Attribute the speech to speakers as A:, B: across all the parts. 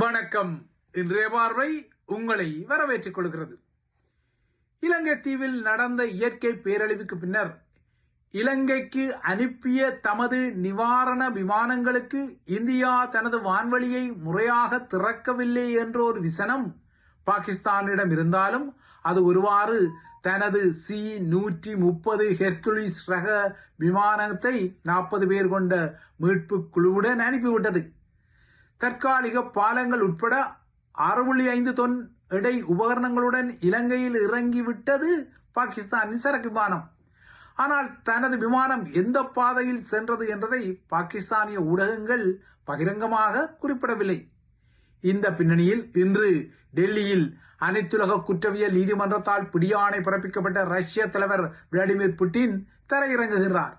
A: வணக்கம். இன்றைய பார்வை உங்களை வரவேற்றுக் கொள்கிறது. இலங்கை தீவில் நடந்த இயற்கை பேரழிவுக்கு பின்னர் இலங்கைக்கு அனுப்பிய தமது நிவாரண விமானங்களுக்கு இந்தியா தனது வான்வழியை முறையாக திறக்கவில்லை என்ற ஒரு விசனம் பாகிஸ்தானிடம் இருந்தாலும் அது ஒருவாறு தனது சி நூற்றி முப்பது ஹெர்குலிஸ் ரக விமானத்தை நாற்பது பேர் கொண்ட மீட்பு குழுவுடன் அனுப்பிவிட்டது. தற்காலிக பாலங்கள் உட்பட ஆறு புள்ளி ஐந்து தொன் எடை உபகரணங்களுடன் இலங்கையில் இறங்கிவிட்டது பாகிஸ்தானின் சரக்கு விமானம். ஆனால் தனது விமானம் எந்த பாதையில் சென்றது என்றதை பாகிஸ்தானிய ஊடகங்கள் பகிரங்கமாக குறிப்பிடவில்லை. இந்த பின்னணியில் இன்று டெல்லியில் அனைத்துலக குற்றவியல் நீதிமன்றத்தால் பிடியாணை பிறப்பிக்கப்பட்ட ரஷ்ய தலைவர் விளாடிமிர் புட்டின் தரையிறங்குகிறார்.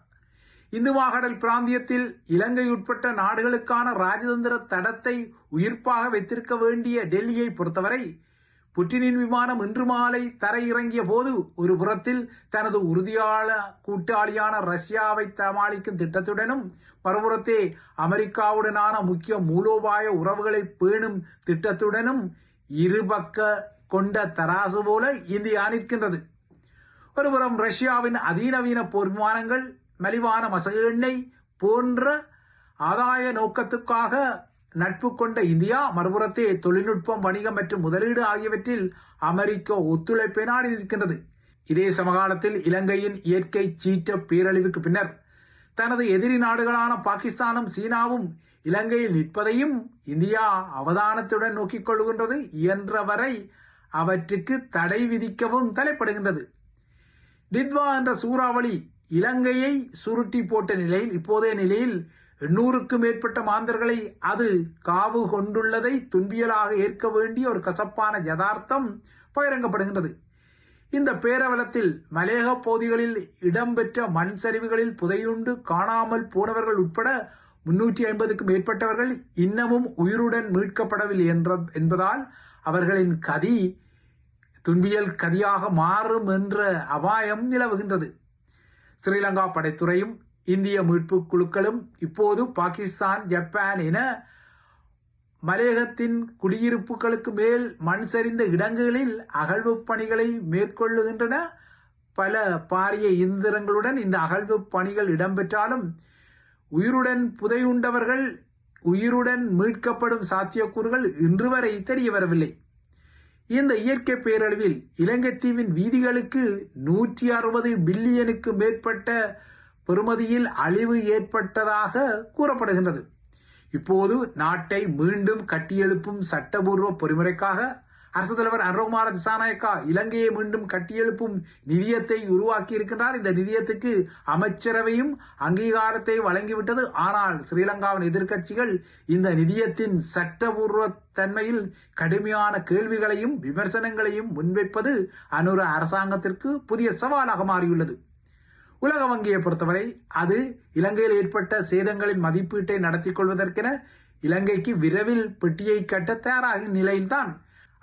A: இந்து மாகடல் பிராந்தியத்தில் இலங்கை உட்பட்ட நாடுகளுக்கான ராஜதந்திர தடத்தை உயிர்ப்பாக வைத்திருக்க வேண்டிய டெல்லியை பொறுத்தவரை புட்டினின் விமானம் இன்று மாலை தரையிறங்கிய போது ஒரு புறத்தில் தனது உறுதியாள கூட்டாளியான ரஷ்யாவை சமாளிக்கும் திட்டத்துடனும் மறுபுறத்தே அமெரிக்காவுடனான முக்கிய மூலோபாய உறவுகளை பேணும் திட்டத்துடனும் இருபக்க கொண்ட தராசு போல இந்தியா நிற்கின்றது. ஒருபுறம் ரஷ்யாவின் அதிநவீன போர் விமானங்கள் மலிவான மசகு எண்ணெய் போன்ற ஆதாய நோக்கத்துக்காக நட்பு கொண்ட இந்தியா மறுபுறத்தே தொழில்நுட்பம் வணிகம் மற்றும் முதலீடு ஆகியவற்றில் அமெரிக்க ஒத்துழைப்பை நாடி நிற்கின்றது. இதே சமகாலத்தில் இலங்கையின் இயற்கை சீற்ற பேரழிவுக்கு பின்னர் தனது எதிரி நாடுகளான பாகிஸ்தானும் சீனாவும் இலங்கையில் நிற்பதையும் இந்தியா அவதானத்துடன் நோக்கிக் கொள்கின்றது இயன்றவரை அவற்றுக்கு தடை விதிக்கவும் தலைப்படுகின்றது. டித்வா என்ற சூறாவளி இலங்கையை சுருட்டி போட்ட நிலையில் இப்போதைய நிலையில் எண்ணூறுக்கும் மேற்பட்ட மாந்தர்களை அது காவு கொண்டுள்ளதை துன்பியலாக ஏற்க வேண்டிய ஒரு கசப்பான யதார்த்தம் பகிரங்கப்படுகின்றது. இந்த பேரவலத்தில் மலேக பகுதிகளில் இடம்பெற்ற மண் சரிவுகளில் புதையுண்டு காணாமல் போனவர்கள் உட்பட முன்னூற்றி ஐம்பதுக்கும் மேற்பட்டவர்கள் இன்னமும் உயிருடன் மீட்கப்படவில்லை என்ற என்பதால் அவர்களின் கதி துன்பியல் கதியாக மாறும் என்ற அபாயம் நிலவுகின்றது. ஸ்ரீலங்கா படைத்துறையும் இந்திய மீட்பு குழுக்களும் இப்போது பாகிஸ்தான் ஜப்பான் என மலேகத்தின் குடியிருப்புகளுக்கு மேல் மண் சரிந்த இடங்களில் அகழ்வு பணிகளை மேற்கொள்ளுகின்றன. பல பாரிய இயந்திரங்களுடன் இந்த அகழ்வு பணிகள் இடம்பெற்றாலும் உயிருடன் புதையுண்டவர்கள் உயிருடன் மீட்கப்படும் சாத்தியக்கூறுகள் இன்று வரை தெரிய வரவில்லை இந்த இயற்கை பேரழிவில் இலங்கை தீவின் வீதிகளுக்கு நூற்றி அறுபது பில்லியனுக்கு மேற்பட்ட பெறுமதியில் அழிவு ஏற்பட்டதாக கூறப்படுகின்றது. இப்போது நாட்டை மீண்டும் கட்டியெழுப்பும் சட்டபூர்வ பொறிமுறைக்காக அரசு தலைவர் அனுரகுமார திசாநாயக்கா இலங்கையை மீண்டும் கட்டியெழுப்பும் நிதியத்தை உருவாக்கி இருக்கின்றார் இந்த நிதியத்துக்கு அமைச்சரவையும் அங்கீகாரத்தை வழங்கிவிட்டது. ஆனால் ஸ்ரீலங்காவின் எதிர்க்கட்சிகள் இந்த நிதியத்தின் சட்டபூர்வ தன்மையில் கடுமையான கேள்விகளையும் விமர்சனங்களையும் முன்வைப்பது அனுர அரசாங்கத்திற்கு புதிய சவாலாக மாறியுள்ளது. உலக வங்கியை பொறுத்தவரை அது இலங்கையில் ஏற்பட்ட சேதங்களின் மதிப்பீட்டை நடத்தி கொள்வதற்கென இலங்கைக்கு விரைவில் பெட்டியை கட்ட தயாராகும் நிலையில்தான்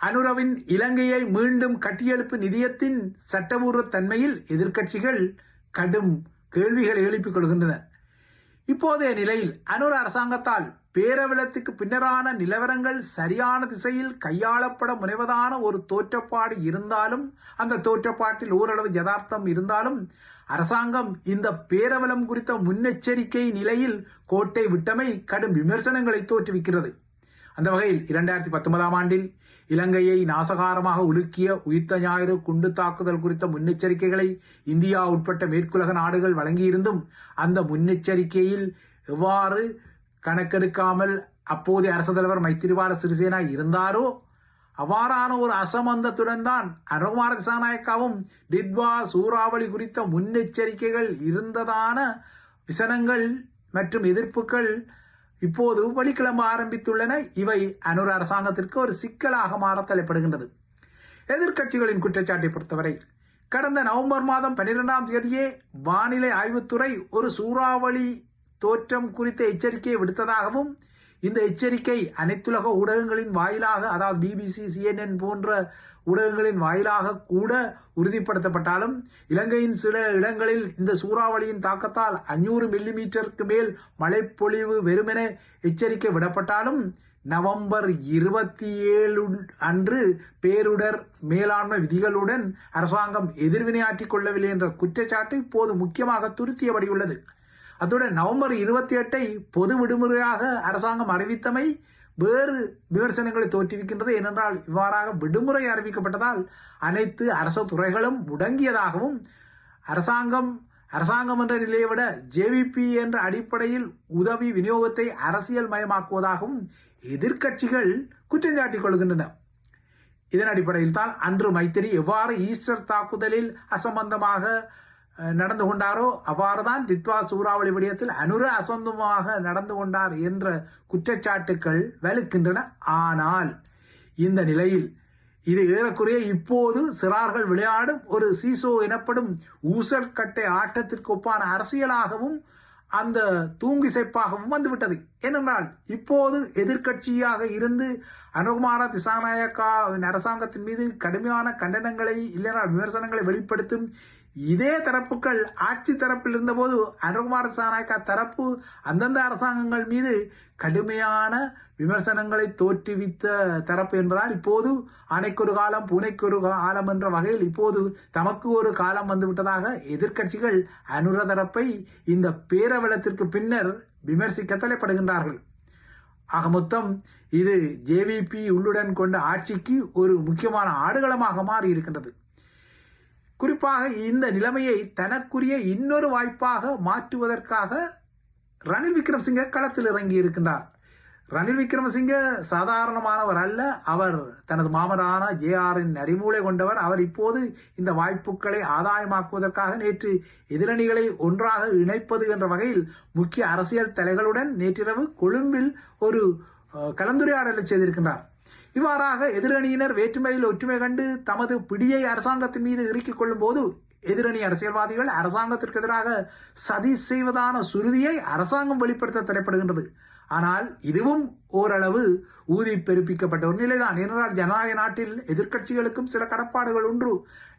A: அனுரவின் இலங்கையை மீண்டும் கட்டியெழுப்பு நிதியத்தின் சட்டபூர்வ தன்மையில் எதிர்க்கட்சிகள் கடும் கேள்விகளை எழுப்பிக் கொள்கின்றன. இப்போதைய நிலையில் அனுர அரசாங்கத்தால் பேரவலத்துக்கு பின்னரான நிலவரங்கள் சரியான திசையில் கையாளப்பட முனைவதான ஒரு தோற்றப்பாடு இருந்தாலும் அந்த தோற்றப்பாட்டில் ஓரளவு யதார்த்தம் இருந்தாலும் அரசாங்கம் இந்த பேரவலம் குறித்த முன்னெச்சரிக்கை நிலையில் கோட்டை விட்டமை கடும் விமர்சனங்களை தோற்றுவிக்கிறது. அந்த வகையில் இரண்டாயிரத்தி பத்தொன்பதாம் ஆண்டில் இலங்கையை நாசகாரமாக உலுக்கிய உயிர்த்த ஞாயிறு குண்டு தாக்குதல் குறித்த முன்னெச்சரிக்கைகளை இந்தியா உட்பட்ட மேற்குலக நாடுகள் வழங்கியிருந்தும் அந்த முன்னெச்சரிக்கையில் எவ்வாறு கணக்கெடுக்காமல் அப்போதைய அரசு தலைவர் மைத்திரிபால சிறிசேனா இருந்தாரோ அவ்வாறான ஒரு அசமந்தத்துடன் தான் அனுகுமார திசாநாயக்காவும் டிட்வா சூறாவளி குறித்த முன்னெச்சரிக்கைகள் இருந்ததான விசனங்கள் மற்றும் எதிர்ப்புகள் இப்போது வெளிக்கிளம்ப ஆரம்பித்துள்ளன. இவை அனுர அரசாங்கத்திற்கு ஒரு சிக்கலாக மாற தலைப்படுகின்றது. எதிர்க்கட்சிகளின் குற்றச்சாட்டை பொறுத்தவரை கடந்த நவம்பர் மாதம் பன்னிரெண்டாம் தேதியே வானிலை ஆய்வுத்துறை ஒரு சூறாவளி தோற்றம் குறித்த எச்சரிக்கையை விடுத்ததாகவும் இந்த எச்சரிக்கை அனைத்துலக ஊடகங்களின் வாயிலாக அதாவது பிபிசி சிஎன்என் போன்ற ஊடகங்களின் வாயிலாக கூட உறுதிப்படுத்தப்பட்டாலும் இலங்கையின் சில இடங்களில் இந்த சூறாவளியின் தாக்கத்தால் அஞ்சூறு மில்லிமீட்டருக்கு மேல் மழைப்பொழிவு வெறுமென எச்சரிக்கை விடப்பட்டாலும் நவம்பர் இருபத்தி ஏழு அன்று பேருடர் மேலாண்மை விதிகளுடன் அரசாங்கம் எதிர்வினையாற்றிக் கொள்ளவில்லை என்ற குற்றச்சாட்டு இப்போது முக்கியமாக துருத்தியபடி உள்ளது அத்துடன் நவம்பர் இருபத்தி எட்டை பொது விடுமுறையாக அரசாங்கம் அறிவித்தமை வேறு விமர்சனங்களை தோற்றுவிக்கின்றது. ஏனென்றால் இவ்வாறாக விடுமுறை அறிவிக்கப்பட்டதால் அனைத்து அரசு துறைகளும் முடங்கியதாகவும் அரசாங்கம் அரசாங்கம் என்ற நிலையை விட ஜேவிபி என்ற அடிப்படையில் உதவி விநியோகத்தை அரசியல் மயமாக்குவதாகவும் எதிர்க்கட்சிகள் குற்றஞ்சாட்டிக் கொள்கின்றன. இதன் அடிப்படையில் தான் அன்று மைத்திரி எவ்வாறு ஈஸ்டர் தாக்குதலில் அசம்பந்தமாக நடந்து கொண்டாரோ? அவ்வாறுதான் தித்வா சூறாவளி விடயத்தில் அனுர அசந்தமாக நடந்து கொண்டார் என்ற குற்றச்சாட்டுக்கள் வலுக்கின்றன. ஆனால் இந்த நிலையில் இது ஏறக்குறைய இப்போது சிறார்கள் விளையாடும் ஒரு சீசோ எனப்படும் ஊசற்கட்டை ஆட்டத்திற்கு ஒப்பான அரசியலாகவும் அந்த தூங்கிசைப்பாகவும் வந்துவிட்டது. ஏனென்றால் இப்போது எதிர்க்கட்சியாக இருந்து அனுகுமார திசாநாயக்காவின் அரசாங்கத்தின் மீது கடுமையான கண்டனங்களை இல்லைனால் விமர்சனங்களை வெளிப்படுத்தும் இதே தரப்புகள் ஆட்சி தரப்பில் இருந்தபோது அனுகுமார திசாநாயக்கா தரப்பு அந்தந்த அரசாங்கங்கள் மீது கடுமையான விமர்சனங்களை தோற்றுவித்த தரப்பு என்பதால் இப்போது ஆணைக்கு ஒரு காலம் பூனைக்கு ஒரு காலம் என்ற வகையில் இப்போது தமக்கு ஒரு காலம் வந்துவிட்டதாக எதிர்க்கட்சிகள் அனுர தரப்பை இந்த பேரவலத்திற்கு பின்னர் விமர்சிக்க தலைப்படுகின்றார்கள். ஆக மொத்தம் இது ஜேவிபி உள்ளுடன் கொண்ட ஆட்சிக்கு ஒரு முக்கியமான ஆடுகளமாக மாறி இருக்கின்றது குறிப்பாக இந்த நிலைமையை தனக்குரிய இன்னொரு வாய்ப்பாக மாற்றுவதற்காக ரணில் விக்ரமசிங்க களத்தில் இறங்கி இருக்கின்றார். ரணில் விக்ரமசிங்க சாதாரணமானவர் அல்ல. அவர் தனது மாமனான ஜே ஆரின் அறிமூலை கொண்டவர். அவர் இப்போது இந்த வாய்ப்புகளை ஆதாயமாக்குவதற்காக நேற்று எதிரணிகளை ஒன்றாக இணைப்பது என்ற வகையில் முக்கிய அரசியல் தலைகளுடன் நேற்றிரவு கொழும்பில் ஒரு கலந்துரையாடலை செய்திருக்கின்றார். இவ்வாறாக எதிரணியினர் வேற்றுமையில் ஒற்றுமை கண்டு தமது பிடியை அரசாங்கத்தின் மீது இறுக்கிக் கொள்ளும் போது எதிரணி அரசியல்வாதிகள் அரசாங்கத்திற்கு எதிராக சதி செய்வதான சுருதியை அரசாங்கம் வெளிப்படுத்த தலைப்படுகின்றது ஆனால் இதுவும் ஓரளவு ஊதி பெருப்பிக்கப்பட்ட ஒரு நிலைதான். ஏனென்றால் ஜனநாயக நாட்டில் எதிர்க்கட்சிகளுக்கும் சில கடப்பாடுகள் உண்டு.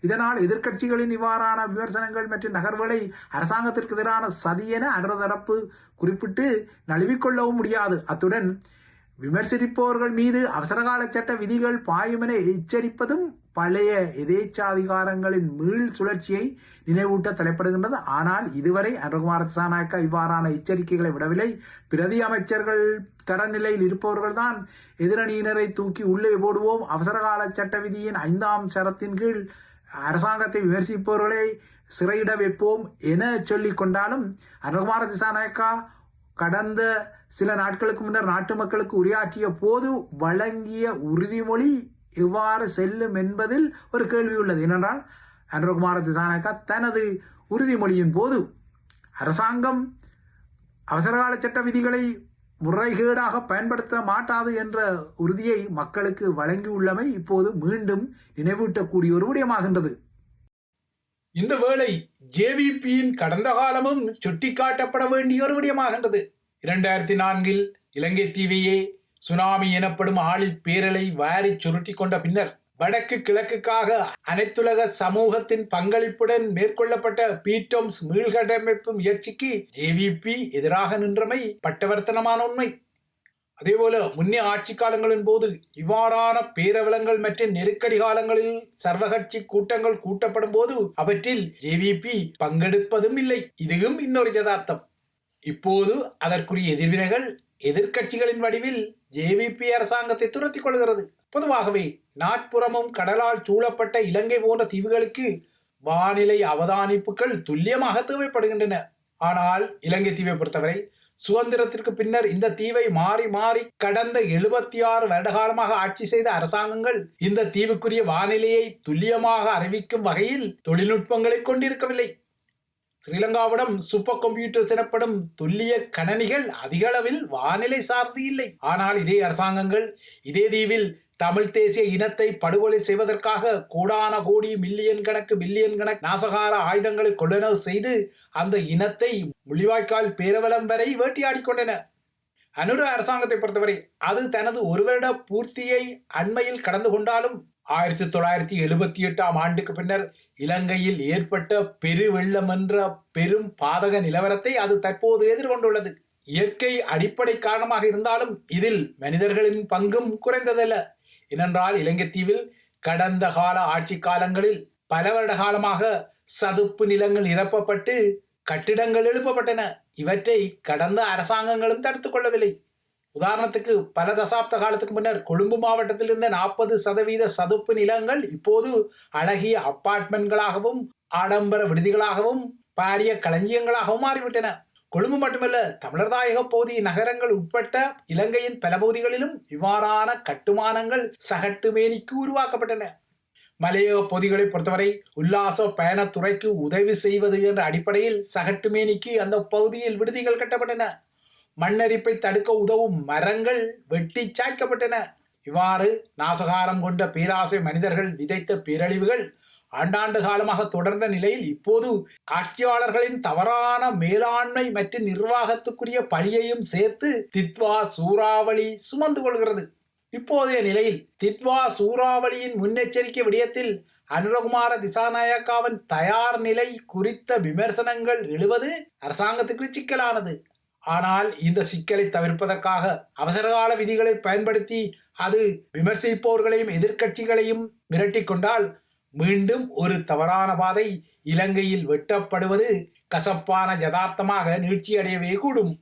A: இதனால் எதிர்க்கட்சிகளின் இவ்வாறான விமர்சனங்கள் மற்றும் நகர்வுகளை அரசாங்கத்திற்கு எதிரான சதி என அன்ற தரப்பு குறிப்பிட்டு நழுவிக்கொள்ளவும் முடியாது. அத்துடன் விமர்சிப்பவர்கள் மீது அவசரகால சட்ட விதிகள் பாயும் என எச்சரிப்பதும் பழைய எதேச்சாதிகாரங்களின் மீள் சுழற்சியை நினைவூட்ட தலைப்படுகின்றது. ஆனால் இதுவரை அனுகுமார சானாக்கா இவ்வாறான எச்சரிக்கைகளை விடவில்லை. பிரதி அமைச்சர்கள் தரநிலையில் இருப்பவர்கள் தான் எதிரணியினரை தூக்கி உள்ளே போடுவோம். அவசரகால சட்ட விதியின் ஐந்தாம் சரத்தின் கீழ் அரசாங்கத்தை விமர்சிப்பவர்களை சிறையிட வைப்போம் என சொல்லிக் கொண்டாலும் அனுகுமார திசாநாயக்கா கடந்த சில நாட்களுக்கு முன்னர் நாட்டு மக்களுக்கு உரையாற்றிய போது வழங்கிய உறுதிமொழி எவ்வாறு செல்லும் என்பதில் ஒரு கேள்வி உள்ளது. ஏனென்றால் அனுரகுமார திசானக்கா தனது உறுதிமொழியின் போது அரசாங்கம் அவசரகால சட்ட விதிகளை முறைகேடாக பயன்படுத்த மாட்டாது என்ற உறுதியை மக்களுக்கு வழங்கியுள்ளமை இப்போது மீண்டும் நினைவூட்டக்கூடிய ஒரு விடயமாகின்றது. இந்த வேளை ஜேவிபியின் கடந்த காலமும் சுட்டிக்காட்டப்பட வேண்டிய ஒரு விடயமாகின்றது. இரண்டாயிரத்தி நான்கில் இலங்கை தீவையே சுனாமி எனப்படும் ஆழிப் பேரலை வாரி சுருட்டி கொண்ட பின்னர் வடக்கு கிழக்குக்காக அனைத்துலக சமூகத்தின் பங்களிப்புடன் மேற்கொள்ளப்பட்ட பீட்டோம்ஸ் மீள்கட்டமைப்பு முயற்சிக்கு ஜேவிபி எதிராக நின்றமை பட்டவர்த்தனமான உண்மை. அதேபோல முன்னே ஆட்சி காலங்களின் போது இவ்வாறான பேரவலங்கள் மற்றும் நெருக்கடி காலங்களில் சர்வகட்சி கூட்டங்கள் கூட்டப்படும் போது அவற்றில் ஜேவிபி பங்கெடுப்பதும் இல்லை. இதுவும் இன்னொரு யதார்த்தம். இப்போது அதற்குரிய எதிர்வினைகள் எதிர்க்கட்சிகளின் வடிவில் ஜேவிபி அரசாங்கத்தை துரத்திக் கொள்கிறது. பொதுவாகவே நாட்புறமும் கடலால் சூழப்பட்ட இலங்கை போன்ற தீவுகளுக்கு வானிலை அவதானிப்புகள் துல்லியமாக தேவைப்படுகின்றன. ஆனால் இலங்கை தீவை பொறுத்தவரை சுதந்திரத்திற்கு பின்னர் இந்த தீவை மாறி மாறி கடந்த எழுபத்தி ஆறு வருடகாலமாக ஆட்சி செய்த அரசாங்கங்கள் இந்த தீவுக்குரிய வானிலையை துல்லியமாக அறிவிக்கும் வகையில் தொழில்நுட்பங்களை கொண்டிருக்கவில்லை. ஸ்ரீலங்காவிடம் சூப்பர் கம்ப்யூட்டர்ஸ் எனப்படும் துல்லிய கணனிகள் அதிக அளவில் வானிலை சார்ந்து இல்லை. ஆனால் இதே அரசாங்கங்கள் இதே தீவில் தமிழ் தேசிய இனத்தை படுகொலை செய்வதற்காக கோடான கோடி மில்லியன் கணக்கு பில்லியன் கணக்கு நாசகார ஆயுதங்களை கொள்ளுணர்வு செய்து அந்த இனத்தை முள்ளிவாய்க்கால் பேரவலம் வரை வேட்டையாடிக் கொண்டன. அனுர அரசாங்கத்தை பொறுத்தவரை அது தனது ஒரு வருட பூர்த்தியை அண்மையில் கடந்து கொண்டாலும் ஆயிரத்தி தொள்ளாயிரத்தி எழுபத்தி எட்டாம் ஆண்டுக்கு பின்னர் இலங்கையில் ஏற்பட்ட பெருவெள்ளம் என்ற பெரும் பாதக நிலவரத்தை அது தற்போது எதிர்கொண்டுள்ளது. இயற்கை அடிப்படை காரணமாக இருந்தாலும் இதில் மனிதர்களின் பங்கும் குறைந்ததல்ல. ஏனென்றால் இலங்கை தீவில் கடந்த கால ஆட்சி காலங்களில் பல வருட காலமாக சதுப்பு நிலங்கள் நிரப்பப்பட்டு கட்டிடங்கள் எழுப்பப்பட்டன. இவற்றை கடந்த அரசாங்கங்களும் தடுத்து கொள்ளவில்லை. உதாரணத்துக்கு பல தசாப்த காலத்துக்கு முன்னர் கொழும்பு மாவட்டத்தில் இருந்த நாற்பது சதவீத சதுப்பு நிலங்கள் இப்போது அழகிய அப்பார்ட்மெண்ட்களாகவும் ஆடம்பர விடுதிகளாகவும் பாரிய களஞ்சியங்களாகவும் மாறிவிட்டன. கொழும்பு மட்டுமல்ல தமிழர் தாயக பகுதி நகரங்கள் உட்பட்ட இலங்கையின் பல பகுதிகளிலும் இவ்வாறான கட்டுமானங்கள் சகட்டு மேனிக்கு உருவாக்கப்பட்டன. மலையோ பொதிகளை பொறுத்தவரை உல்லாச பயணத்துறைக்கு உதவி செய்வது என்ற அடிப்படையில் சகட்டுமேனிக்கு அந்த பகுதியில் விடுதிகள் கட்டப்பட்டன. மண்ணரிப்பை தடுக்க உதவும் மரங்கள் வெட்டி சாய்க்கப்பட்டன. இவ்வாறு நாசகாரம் கொண்ட பேராசை மனிதர்கள் விதைத்த பேரழிவுகள் ஆண்டாண்டு காலமாக தொடர்ந்த நிலையில் இப்போது ஆட்சியாளர்களின் தவறான மேலாண்மை மற்றும் நிர்வாகத்துக்குரிய பழியையும் சேர்த்து தித்வா சூறாவளி சுமந்து கொள்கிறது. இப்போதைய நிலையில் தித்வா சூறாவளியின் முன்னெச்சரிக்கை விடயத்தில் அனுரகுமார திசாநாயக்காவின் தயார் நிலை குறித்த விமர்சனங்கள் எழுவது அரசாங்கத்துக்கு சிக்கலானது. ஆனால் இந்த சிக்கலை தவிர்ப்பதற்காக அவசரகால விதிகளை பயன்படுத்தி அது விமர்சிப்பவர்களையும் எதிர்க்கட்சிகளையும் மிரட்டிக்கொண்டால் மீண்டும் ஒரு தவறான பாதை இலங்கையில் வெட்டப்படுவது கசப்பான யதார்த்தமாக நீழ்ச்சியடையவே கூடும்.